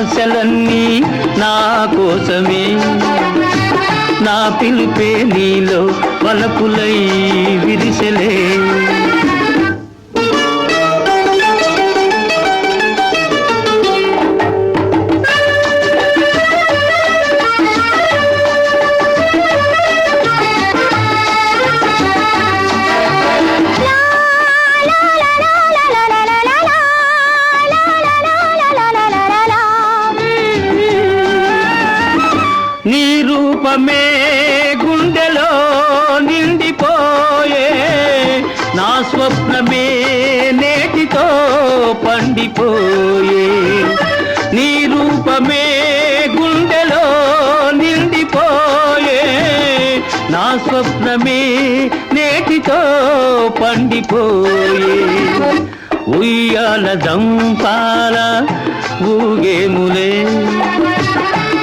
ఆశలన్నీ నా కోసమే. నా పిలిపే నీలో వలపులై విరిసలే. పండిపోయే నీ రూపమే గుండెలో నిండిపోయే. నా స్వప్నమే నేటితో పండిపోయే. ఉయ్యాల దంపాల ఊగేములే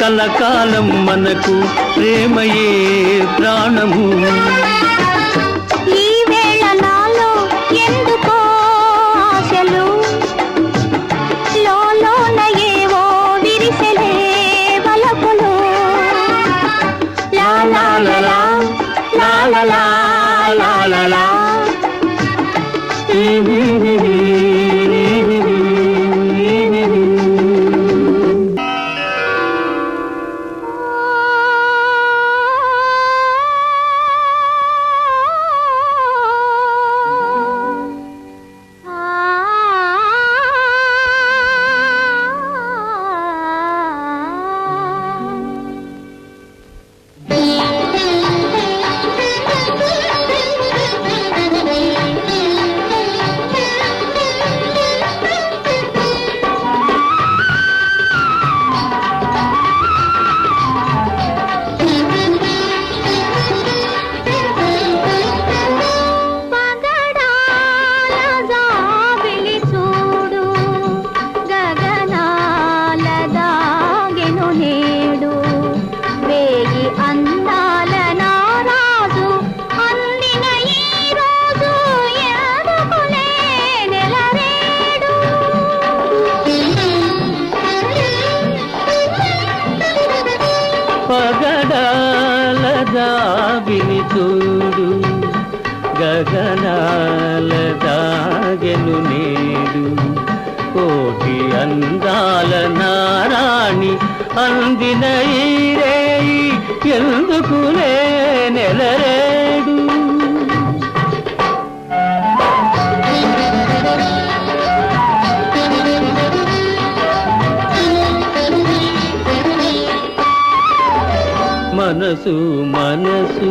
కలకాలం మనకు ప్రేమయే ప్రాణము. ಹೇ పాల నారాణి అందిన ఈ ఎందుకులే నెలరేడు మనసు మనసు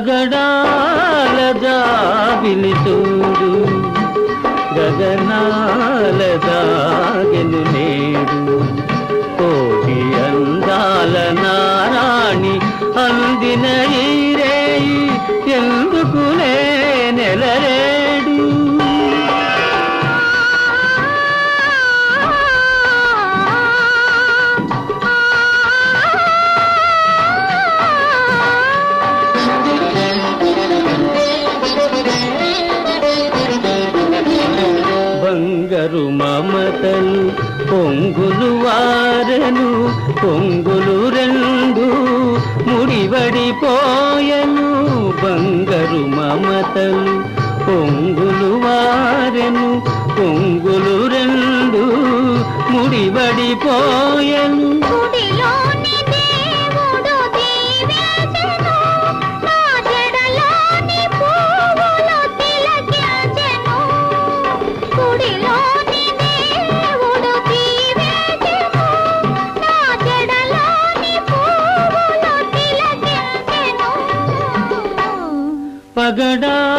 ಜಗಳ మమతలు పొంగులు వారెను పొంగులు రెండు ముడిబడిపోయను. tagada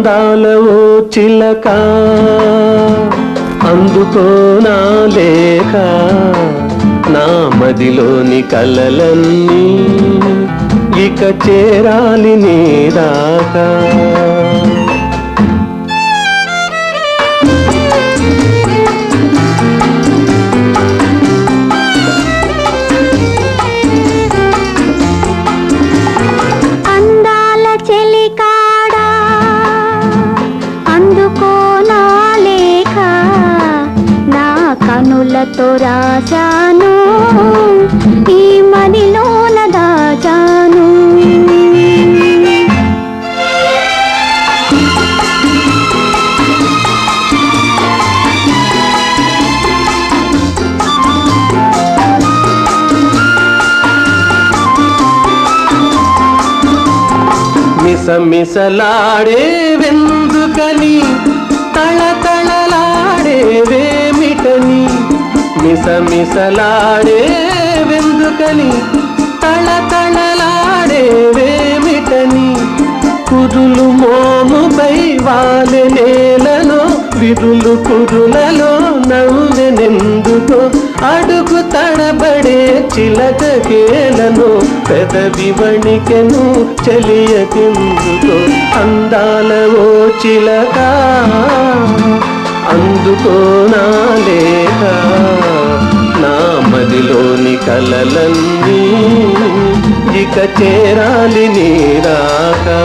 అందాల ఓ చిలక అందుకో నా నా మదిలోని కలలన్నీ ఇక చేరాలి నీ దాకా. రాశాను ఈ మదిలోన దాచాను. మిసమిసలాడే వెందుకని తళతళలాడే మిసమిసలాడే వెందుకని తళతళలాడే వేమిటని. కురులు మోముపై వాలె నేలలో విరులు కురులలో నవ్వెనెందుకో అడుగు తడబడే చిలక కేలను పెదవి వణికెను చెలియకెందుకో. అందాల ఓ చిలక అందుకో నా నా మదిలోని కలలన్నీ ఇక చేరాలి నీరాకా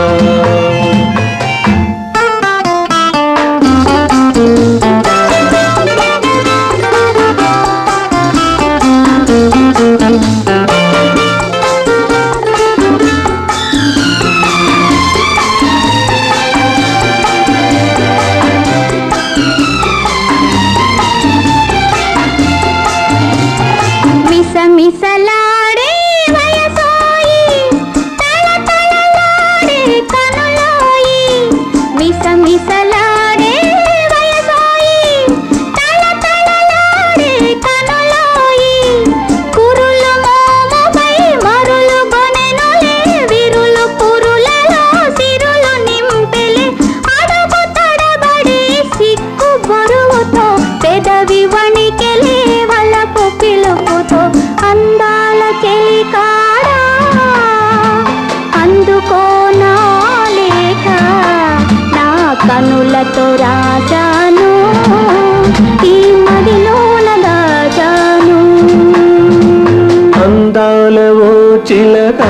పూలతో రాజాను ఈ మదిలోన దాచాను అందాల ఓ చిలక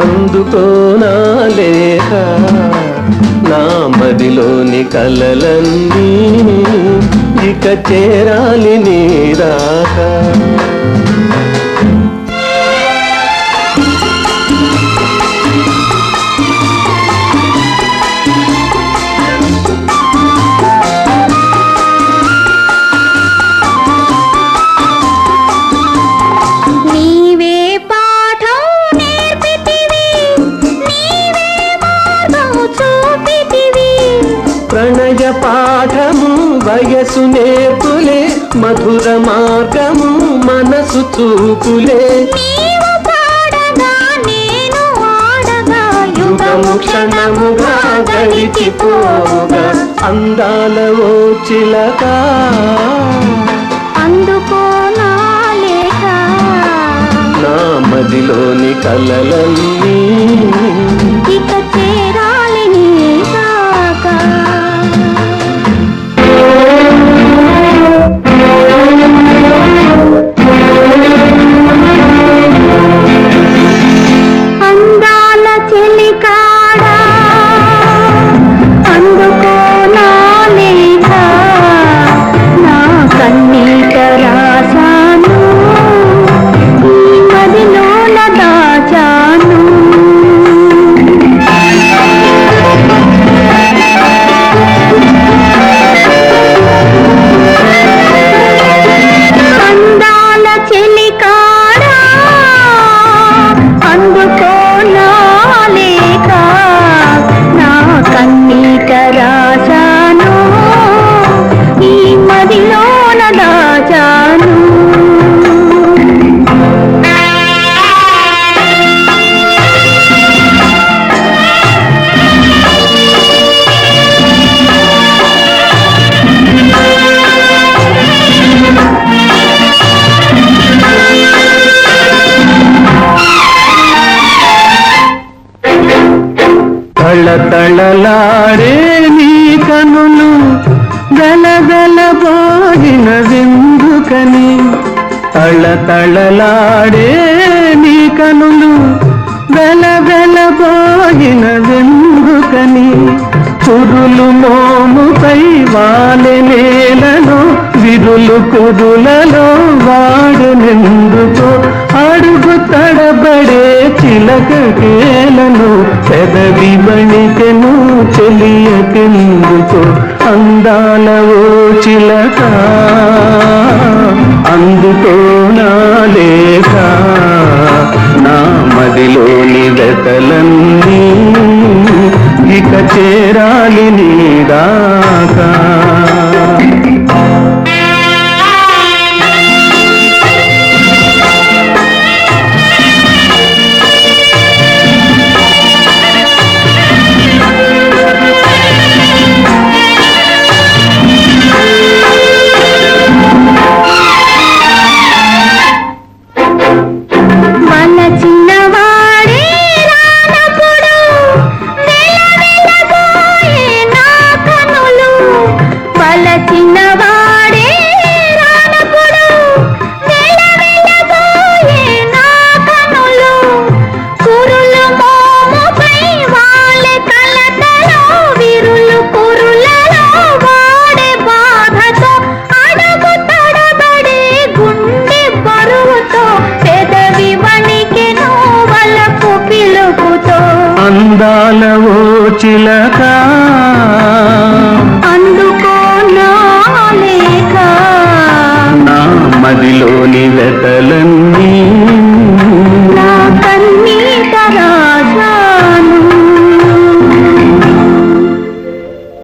అందుకో నా నా మదిలోని కలలన్నీ ఇక చేరాలి నీరా వయసు నేర్పులే మధుర మార్గము మనసు చూపులే. క్షణముగా గడిచిపోగా అందాల ఓ చిలక అందుకో నా మదిలోని కలలన్నీ తళతళలాడే నీ కనులు గలగలబోయిన విందుకని. తళతళలాడే నీ కనులు గలగలబోయిన విందుకని. కురులు మోముపై వాలి నేలను విరులు కురులలో వాడినెందుకో చిలక కేలను పెదవి బణికెను చెలియకెందుకో అందాల ఓ చిలక అందుకో నా